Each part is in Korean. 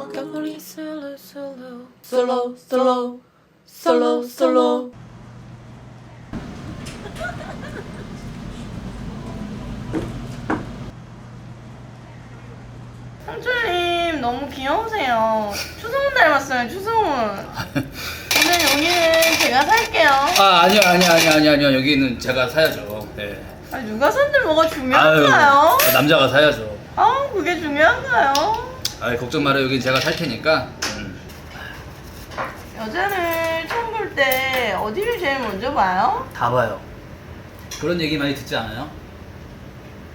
Guacamole solo, solo, solo, solo, solo, solo. 삼촌님 너무 귀여우세요. 추성훈 닮았어요, 추성훈. 오늘 여기는 제가 살게요. 아 아니요 아니요 아니요 아니요 아니요 여기는 제가 사야죠. 네. 아 누가 산들 뭐가 중요한가요? 남자가 사야죠. 아 그게 중요한가요? 아 걱정 말아요 여기 제가 살 테니까. 음. 여자를 처음 볼 때 어디를 제일 먼저 봐요? 다 봐요. 그런 얘기 많이 듣지 않아요?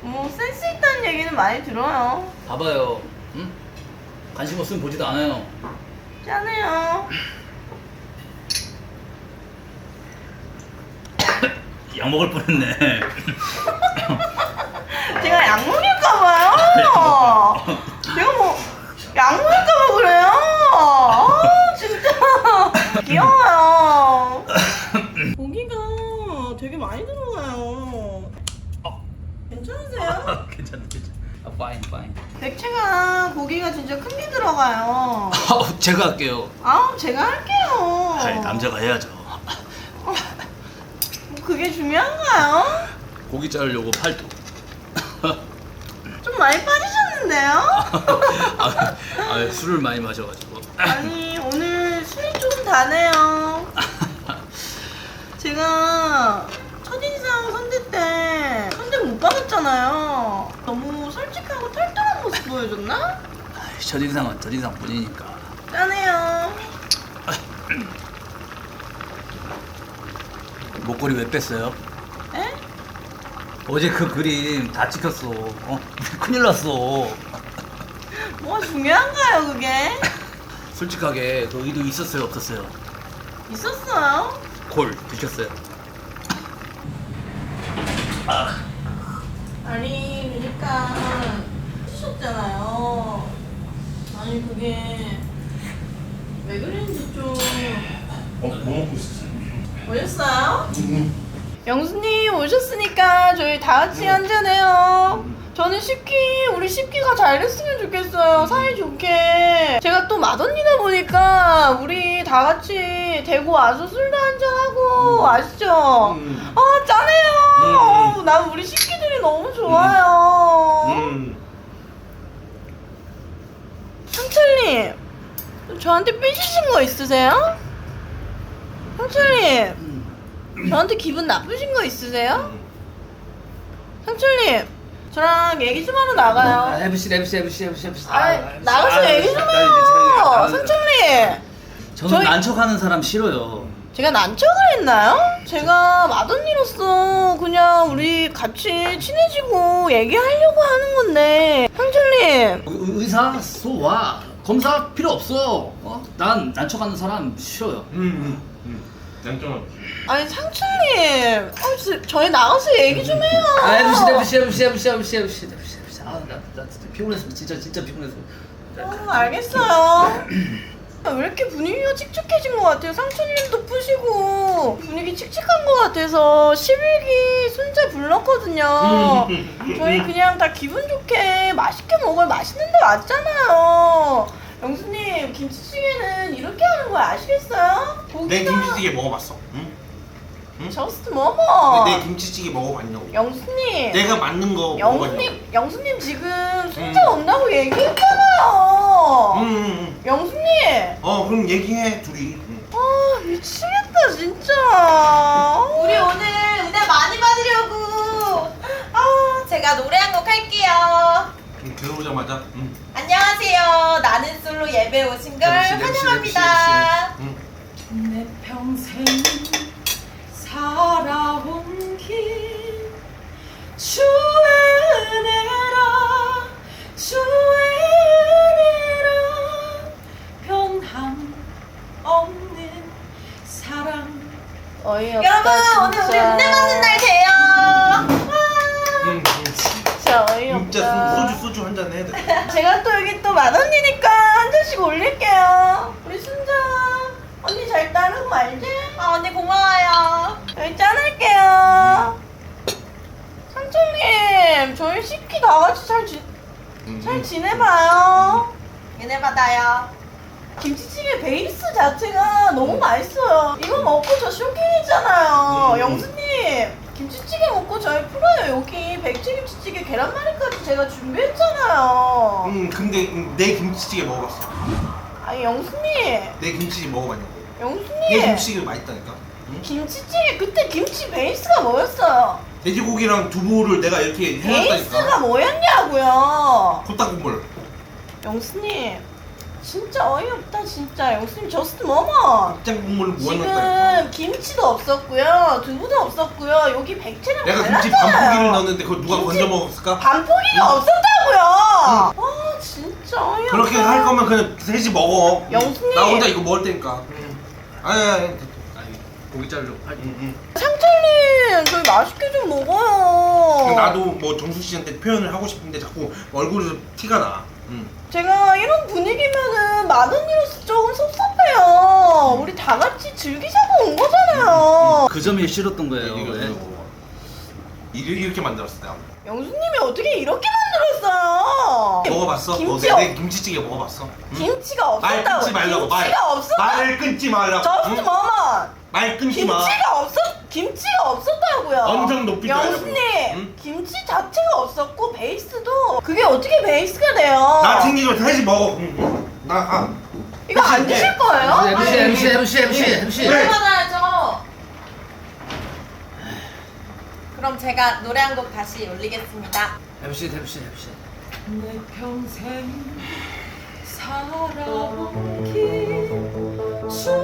뭐 센스 있다는 얘기는 많이 들어요. 다 봐요. 응? 관심 없으면 보지도 않아요. 짠해요. 약 먹을 뻔했네. 제가 약물일까봐요. 제가 뭐 약물일까봐 그래요. 아 진짜 귀여워요. 고기가 되게 많이 들어가요. 괜찮으세요? 괜찮아 괜찮아. 아 파인 파인. 백채가 고기가 진짜 큰 게 들어가요. 아 제가 할게요. 아 제가 할게요. 아이, 남자가 해야죠. 뭐 그게 중요한가요? 고기 자르려고 팔도. 좀 많이 빠지셨는데요? 아, 아, 술을 많이 마셔가지고. 아니 다네요. 제가 첫인상 선대 때 선대 못 받았잖아요. 너무 솔직하고 털털한 모습 보여줬나? 아이, 첫인상은 첫인상뿐이니까. 짠해요. 목걸이 왜 뺐어요? 에? 어제 그 그림 다 찍혔어. 어? 큰일 났어. 뭐가 중요한가요 그게? 솔직하게 그 의도 있었어요, 없었어요? 있었어요? 골 들켰어요. 아니 그러니까 찢으셨잖아요. 아니 그게 왜 그랬는지 좀 어, 뭐 먹고 있었어요? 오셨어요? 영수님 오셨으니까 저희 다 같이 한잔해요. 저는 십기 우리 십기가 잘 됐으면 좋겠어요. 사이 좋게. 제가 또 맏언니다 보니까 우리 다 같이 대구 와서 술도 한잔 하고 아시죠? 음. 아 짠해요. 음. 난 우리 십기들이 너무 좋아요. 음. 상철님, 저한테 삐지신 거 있으세요? 상철님, 저한테 기분 나쁘신 거 있으세요? 상철님, 저랑 얘기 좀 하러 나가요. 해보시, 해보시, 해보시, 해보시, 해보시. 아, 나가서 얘기 좀 해요. 상철님, 저는 저희- 난척하는 사람 싫어요. 제가 난척을 했나요? 제가 맏언니로서 그냥 우리 같이 친해지고 얘기하려고 하는 건데, 의- 의사 소와 검사 필요 없어. 어? 난 난척하는 사람 싫어요. 음. 음. 음. 양쪽은 아니 상추님, 아, 저희 나가서 얘기 좀 해요. 아, 해봅시다, 해봅시다, 해봅시다, 해봅시다, 해봅시다, 해봅시다, 해봅시다. 아, 나, 나 진짜 피곤했어, 진짜, 진짜 피곤했어. 어, 아, 알겠어요. 아, 왜 이렇게 분위기가 칙칙해진 것 같아요? 상추님도 푸시고 분위기 칙칙한 것 같아서 11기 순자 불렀거든요. 음, 음, 음. 저희 그냥 다 기분 좋게 맛있게 먹을 맛있는 데 왔잖아요. 영수님 김치찌개는 이렇게 하는 거 아시겠어요? 고기가 내 김치찌개 먹어봤어. 응? 저스트 뭐뭐. 내 김치찌개 먹어봤냐고. 영수님. 내가 맞는 거 먹어봤냐고. 영수님, 영수님 지금 순자 음. 온다고 얘기했잖아요. 응, 응, 응. 영수님. 어, 그럼 얘기해 둘이. 응. 아 미치겠다 진짜. 우리 오늘 은혜 많이 받으려고 아 제가 노래 한 곡 할게요 응, 들어오자마자. 응. 안녕하세요 나는 솔로 예배 오신 걸 역시, 역시, 환영합니다 응. 내 평생 살아온 길 주의 은혜라 주의 은혜라 변함 없는 사랑 어이없다 여러분 오늘 우리 은혜 받는 날 돼요 응, 응. 진짜 어이없다. 진짜 소- 소주 소주 한 잔 해야 돼. 제가 또 여기 또 맏언니니까 한 잔씩 올릴게요. 우리 순자 언니 잘 따르고 알지? 아 언니 고마워요 여기 짠할게요. 상철님 저희 식기 다 같이 잘, 지, 응, 잘 응. 지내봐요. 얘네 받아요. 김치찌개 베이스 자체가 너무 맛있어요. 이거 먹고 저 쇼킹했잖아요. 음. 영수님, 김치찌개 먹고 저희 풀어요. 여기 백지 김치찌개 계란말이까지 제가 준비했잖아요. 음 근데 음, 내 김치찌개 먹어봤어 아니 영수님, 내 김치찌개 먹어봤냐고 내 영수님. 김치찌개 맛있다니까 응? 김치찌개 그때 김치 베이스가 뭐였어요? 돼지고기랑 두부를 내가 이렇게 해놨다니까 베이스가 뭐였냐고요? 코딱국물 영수님, 진짜 어이없다 진짜. 영수님 저스트 머머. 곱창 국물을 모아놨다니까 지금 김치도 없었고요, 두부도 없었고요. 여기 백채랑 내가 김치 달랐잖아요. 반포기를 넣었는데 그걸 누가 김치- 건져 먹었을까? 반포기가 없었다고요. 아 진짜 어이없다. 그렇게 할 거면 그냥 셋이 먹어 영수님. 나 혼자 이거 먹을 테니까 응. 아니 아니 아니 아니 고기 자르려고 할 응, 응. 상철님 저희 맛있게 좀 먹어요. 나도 뭐 정수 씨한테 표현을 하고 싶은데 자꾸 얼굴에서 티가 나 응. 제가 이런 분위기면은 마누니로서 조금 섭섭해요. 우리 다 같이 즐기자고 온 거잖아요. 그 점이 싫었던 거예요 이거 네. 이거 먹어. 이렇게, 이렇게 만들었어 내가 영수님이 어떻게 이렇게 만들었어요? 먹어봤어? 김치 내, 내 김치찌개 먹어봤어? 응? 김치가 말 없었다고. 끊지 말라고 말 김치가 없었다. 말을 끊지 말라고 저스트 응? 머머. 말 끊지 마 김치가 없었 김치가 없었다고요. 엄청 높이. 영수님 응? 김치 자체가 없었고 베이스도 그게 어떻게 베이스가 돼요? 나 챙기고 셋이 먹어 응, 응. 나 아. 이거 안 그치? 드실 거예요? MC MC MC MC MC 네. 얘네 받아야죠. 그럼 제가 노래 한 곡 다시 올리겠습니다. MC MC MC 내 평생 살아온 길 주에